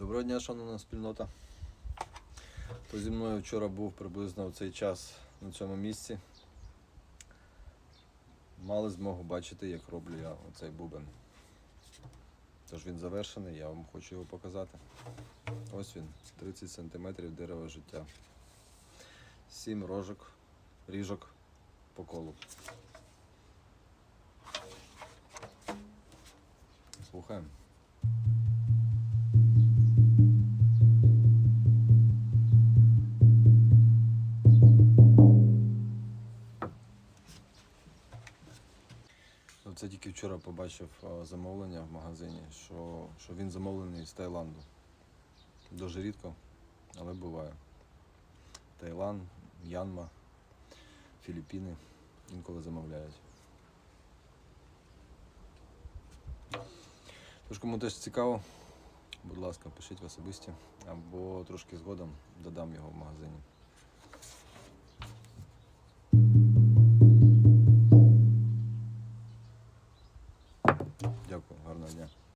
Доброго дня, шановна спільнота. Хто зі мною вчора був приблизно в цей час на цьому місці. Мали змогу бачити, як роблю я оцей бубен. Тож він завершений, я вам хочу його показати. Ось він, 30 см дерева життя. 7 рожок, ріжок по колу. Слухаємо. Це тільки вчора побачив замовлення в магазині, що, що він замовлений з Таїланду. Дуже рідко, але буває. Таїланд, М'янма, Філіппіни інколи замовляють. Тож кому теж цікаво, будь ласка, пишіть в особисті або трошки згодом додам його в магазині. Дякую, гарного дня.